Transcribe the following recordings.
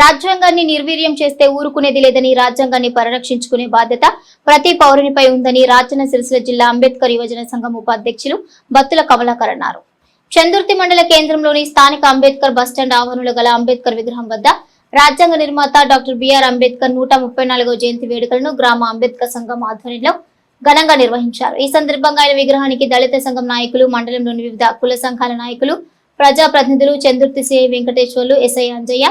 రాజ్యాంగాన్ని నిర్వీర్యం చేస్తే ఊరుకునేది లేదని రాజ్యాంగాన్ని పరిరక్షించుకునే బాధ్యత ప్రతి పౌరునిపై ఉందని రాజన్న సిరిసిల్ల జిల్లా అంబేద్కర్ యువజన సంఘం ఉపాధ్యక్షులు బత్తుల కమలాకర్ అన్నారు. చందుర్తి మండల కేంద్రంలోని స్థానిక అంబేద్కర్ బస్టాండ్ ఆవరణలో గల అంబేద్కర్ విగ్రహం వద్ద రాజ్యాంగ నిర్మాత డాక్టర్ బిఆర్ అంబేద్కర్ నూట ముప్పై నాలుగో జయంతి వేడుకలను గ్రామ అంబేద్కర్ సంఘం ఆధ్వర్యంలో ఘనంగా నిర్వహించారు. ఈ సందర్భంగా ఆయన విగ్రహానికి దళిత సంఘం నాయకులు మండలంలోని వివిధ కుల సంఘాల నాయకులు ప్రజా ప్రతినిధులు చందుర్తి సిఐ వెంకటేశ్వర్లు ఎస్ఐ అంజయ్య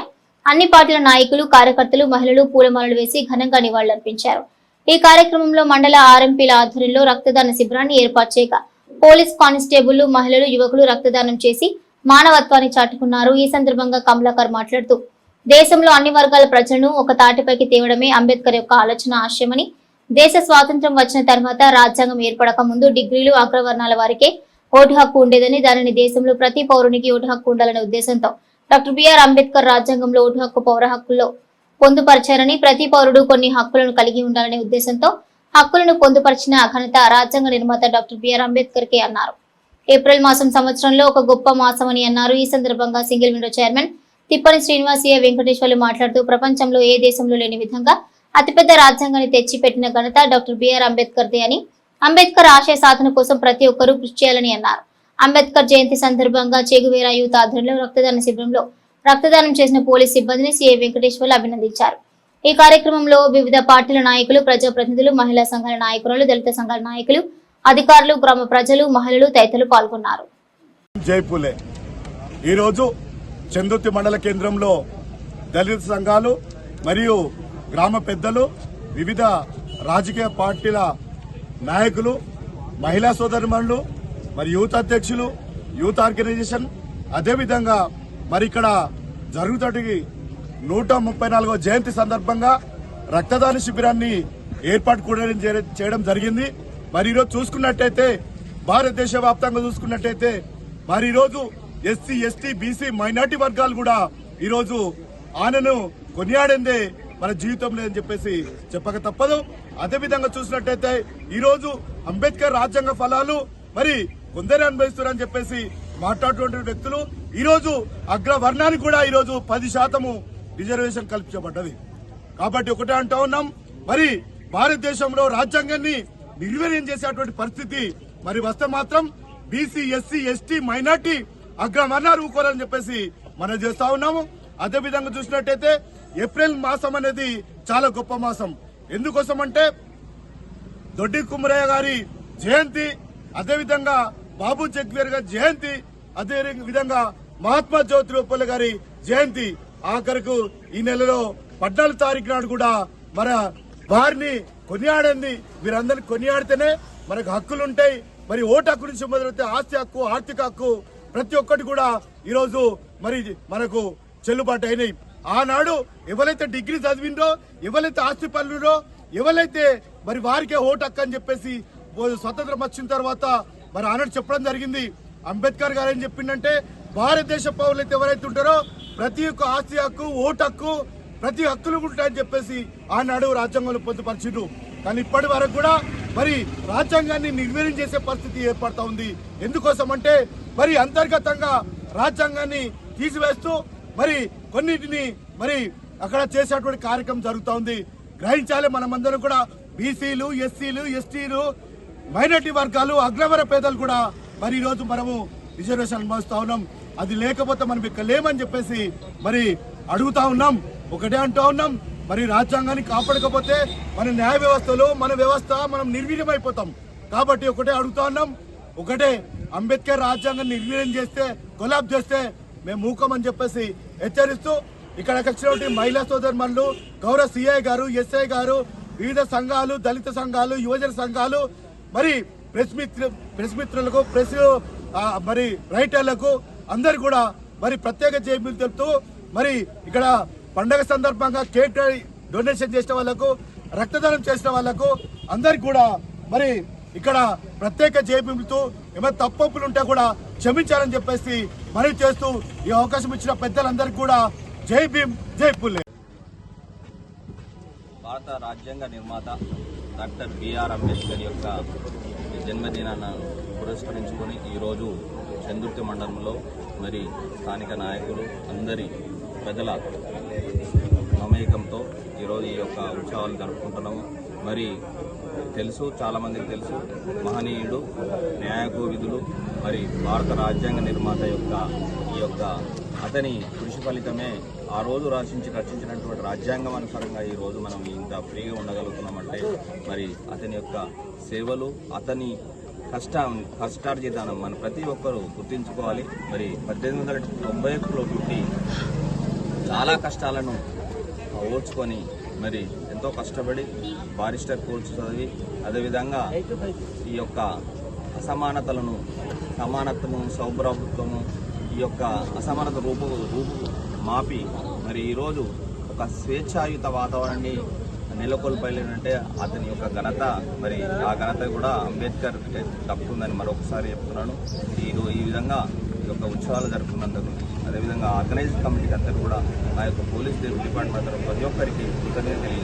అన్ని పార్టీల నాయకులు కార్యకర్తలు మహిళలు పూలమాలలు వేసి ఘనంగా నివాళులర్పించారు. ఈ కార్యక్రమంలో మండల ఆర్ఎంపీల ఆధ్వర్యంలో రక్తదాన శిబిరాన్ని ఏర్పాటు చేయగా పోలీస్ కానిస్టేబుల్ మహిళలు యువకులు రక్తదానం చేసి మానవత్వాన్ని చాటుకున్నారు. ఈ సందర్భంగా కమలాకర్ మాట్లాడుతూ దేశంలో అన్ని వర్గాల ప్రజలను ఒక తాటిపైకి తేవడమే అంబేద్కర్ యొక్క ఆలోచన ఆశయమని దేశ స్వాతంత్రం వచ్చిన తర్వాత రాజ్యాంగం ఏర్పడక ముందు డిగ్రీలు అగ్రవర్ణాల వారికే ఓటు హక్కు ఉండేదని దానిని దేశంలో ప్రతి పౌరునికి ఓటు హక్కు ఉండాలనే ఉద్దేశంతో డాక్టర్ బిఆర్ అంబేద్కర్ రాజ్యాంగంలో ఓటు హక్కు పౌర హక్కుల్లో పొందుపరిచారని ప్రతి పౌరుడు కొన్ని హక్కులను కలిగి ఉండాలనే ఉద్దేశంతో హక్కులను పొందుపరిచిన ఘనత రాజ్యాంగ నిర్మాత డాక్టర్ బిఆర్ అంబేద్కర్ కే అన్నారు. ఏప్రిల్ మాసం సంవత్సరంలో ఒక గొప్ప మాసం అని అన్నారు. ఈ సందర్భంగా single window chairman Tippani Srinivasaiah Venkateswarlu మాట్లాడుతూ ప్రపంచంలో ఏ దేశంలో లేని విధంగా అతిపెద్ద రాజ్యాంగాన్ని తెచ్చిపెట్టిన ఘనత డాక్టర్ బిఆర్ అంబేద్కర్ దే అని అంబేద్కర్ ఆశయ సాధన కోసం ప్రతి ఒక్కరూ కృషి చేయాలని అన్నారు. అంబేద్కర్ జయంతి సందర్భంగా చెగువేరా యూత్ ఆధ్వర్యంలో రక్తదాన శిబిరంలో రక్తదానం చేసిన పోలీస్ సిబ్బందిని సీఐ వెంకటేశ్వర్లు అభినందించారు. ఈ కార్యక్రమంలో వివిధ పార్టీల నాయకులు ప్రజాప్రతినిధులు మహిళా సంఘాల నాయకులు దళిత సంఘాల నాయకులు అధికారులు గ్రామ ప్రజలు మహిళలు తదితరులు పాల్గొన్నారు. జైపూలే ఈరోజు చందుర్తి మండల కేంద్రంలో దళిత సంఘాలు మరియు గ్రామ పెద్దలు వివిధ రాజకీయ పార్టీల నాయకులు మహిళా సోదరిమణులు మరి యూత్ అధ్యక్షులు యూత్ ఆర్గనైజేషన్ అదేవిధంగా మరి ఇక్కడ జరుగుతటి నూట ముప్పై నాలుగో జయంతి సందర్భంగా రక్తదాన శిబిరాన్ని ఏర్పాటు కూడా చే- చేయడం జరిగింది. మరి ఈరోజు చూసుకున్నట్టయితే భారతదేశ వ్యాప్తంగా చూసుకున్నట్టయితే మరి ఈరోజు ఎస్సీ ఎస్టీ బీసీ మైనార్టీ వర్గాలు కూడా ఈరోజు ఆనను కొనియాడిందే మన జీవితం లేదని చెప్పేసి చెప్పక తప్పదు. అదేవిధంగా చూసినట్టయితే ఈరోజు అంబేద్కర్ రాజ్యాంగ ఫలాలు మరి కొందరే అనుభవిస్తున్నారని చెప్పేసి మాట్లాడుతున్న వ్యక్తులు ఈరోజు అగ్రవర్ణానికి కూడా ఈరోజు పది శాతము రిజర్వేషన్ కల్పించబడ్డది. కాబట్టి ఒకటే అంటా ఉన్నాం మరి భారతదేశంలో రాజ్యాంగాన్ని నిర్వీర్యం చేసేటువంటి పరిస్థితి మరి వస్తే మాత్రం బీసీ ఎస్సీ ఎస్టీ మైనార్టీ అగ్రవర్ణాలు ఊకోరని చెప్పేసి మనం చేస్తా ఉన్నాము. అదే విధంగా చూసినట్టయితే ఏప్రిల్ మాసం అనేది చాలా గొప్ప మాసం. ఎందుకోసం అంటే దొడ్డి కుమరయ్య గారి జయంతి అదేవిధంగా బాబు జగ్వేర్ గారి జయంతి అదే విధంగా మహాత్మా జ్యోతిరావు పూలే గారి జయంతి ఆఖరకు ఈ నెలలో పద్నాలుగు తారీఖు నాడు కూడా మన వారిని కొనియాడింది. మీరందరిని కొనియాడితేనే మనకు హక్కులు ఉంటాయి. మరి ఓటు హక్కు నుంచి మొదలైతే ఆస్తి హక్కు ఆర్థిక హక్కు ప్రతి ఒక్కటి కూడా ఈరోజు మరి మనకు చెల్లుబాటు అయినాయి. ఆనాడు ఎవరైతే డిగ్రీ చదివిండ్రో ఎవరైతే ఆస్తి పనులురో ఎవరైతే మరి వారికే ఓటు హక్కు అని చెప్పేసి ఓ స్వతంత్రం వచ్చిన తర్వాత మరి ఆనాడు చెప్పడం జరిగింది. అంబేద్కర్ గారు ఏం చెప్పిండంటే భారతదేశ పౌరులైతే ఎవరైతే ఉంటారో ప్రతి ఒక్క ఆస్తి హక్కు ఓటు హక్కు ప్రతి హక్కులు ఉంటాయని చెప్పేసి ఆనాడు రాజ్యాంగంలో పొందుపరిచిండ్రు. కానీ ఇప్పటి వరకు కూడా మరి రాజ్యాంగాన్ని నిర్వీర్యం చేసే పరిస్థితి ఏర్పడతా ఉంది. ఎందుకోసం అంటే మరి అంతర్గతంగా రాజ్యాంగాన్ని తీసివేస్తూ మరి కొన్నిటిని మరి అక్కడ చేసేటువంటి కార్యక్రమం జరుగుతూ ఉంది. గ్రహించాలి మనమందరం కూడా. బీసీలు ఎస్సీలు ఎస్టీలు మైనార్టీ వర్గాలు అగ్రవర పేదలు కూడా మరి ఈరోజు మనము రిజర్వేషన్ అనుభవిస్తా ఉన్నాం. అది లేకపోతే మనం ఇక్కడ లేమని చెప్పేసి మరి అడుగుతా ఉన్నాం. ఒకటే అంటూ ఉన్నాం. మరి రాజ్యాంగాన్ని కాపాడకపోతే మన న్యాయ వ్యవస్థలో మన వ్యవస్థ మనం నిర్వీర్యమైపోతాం. కాబట్టి ఒకటే అడుగుతా ఉన్నాం. ఒకటే అంబేద్కర్ రాజ్యాంగం నిర్వీర్యం చేస్తే కొలాబ్ చేస్తే మేము మూకం అని చెప్పేసి హెచ్చరిస్తూ ఇక్కడ వచ్చినటువంటి మహిళా సోదరుమణులు గౌరవ సిఐ గారు ఎస్ఐ గారు వివిధ సంఘాలు దళిత సంఘాలు యువజన సంఘాలు మరి ప్రెస్ మిత్ర ప్రెస్ మిత్రులకు ప్రెస్ మరి రైటర్లకు అందరు కూడా మరి ప్రత్యేక జైబులు తెలుపుతూ మరి ఇక్కడ పండగ సందర్భంగా కేక్ డొనేషన్ చేసిన వాళ్ళకు రక్తదానం చేసిన వాళ్ళకు అందరికి కూడా మరి ఇక్కడ ప్రత్యేక జైబీములతో ఏమైనా తప్పప్పులు ఉంటే కూడా క్షమించాలని చెప్పేసి మనవి చేస్తూ ఈ అవకాశం ఇచ్చిన పెద్దలందరికీ కూడా జై భీమ్ జై పుల్లే భారత రాజ్యాంగ నిర్మాత డాక్టర్ బిఆర్ అంబేద్కర్ యొక్క జన్మదినాన్ని పురస్కరించుకొని ఈరోజు చందుర్తి మండలంలో మరి స్థానిక నాయకులు అందరి ప్రజల ఈరోజు ఈ యొక్క ఉత్సవాలు జరుపుకుంటున్నాము. మరి తెలుసు చాలామందికి తెలుసు మహనీయుడు న్యాయకోవిధులు మరి భారత రాజ్యాంగ నిర్మాత యొక్క ఈ యొక్క అతని కృషి ఫలితమే ఆ రోజు రచించి రచించినటువంటి రాజ్యాంగం అనుసారంగా ఈ రోజు మనం ఇంత ఫ్రీగా ఉండగలుగుతున్నామంటే మరి అతని యొక్క సేవలు అతని కష్ట కష్టార్జితానం మన ప్రతి ఒక్కరూ గుర్తించుకోవాలి. మరి పద్దెనిమిది వందల తొంభై ఒకటిలో పుట్టి చాలా కష్టాలను ఓర్చుకొని మరి ఎంతో కష్టపడి బారిస్టర్ కోర్సు చదివి అదేవిధంగా ఈ యొక్క అసమానతలను సమానత్వము సౌభ్రాతృత్వము ఈ యొక్క అసమానత రూపు రూపు మాపి. మరి ఈరోజు ఒక స్వేచ్ఛాయుత వాతావరణాన్ని నెలకొల్పలేనంటే అతని యొక్క ఘనత మరి ఆ ఘనత కూడా అంబేద్కర్ దక్కుతుందని మరొకసారి చెప్తున్నాను. ఈ ఈ విధంగా ఈ యొక్క ఉత్సవాలు జరుపుకున్నందుకు అదేవిధంగా ఆర్గనైజ్ కమిటీకి అందరూ కూడా ఆ యొక్క పోలీస్ డిపార్ట్మెంట్ ప్రతి ఒక్కరికి కృతజ్ఞతలు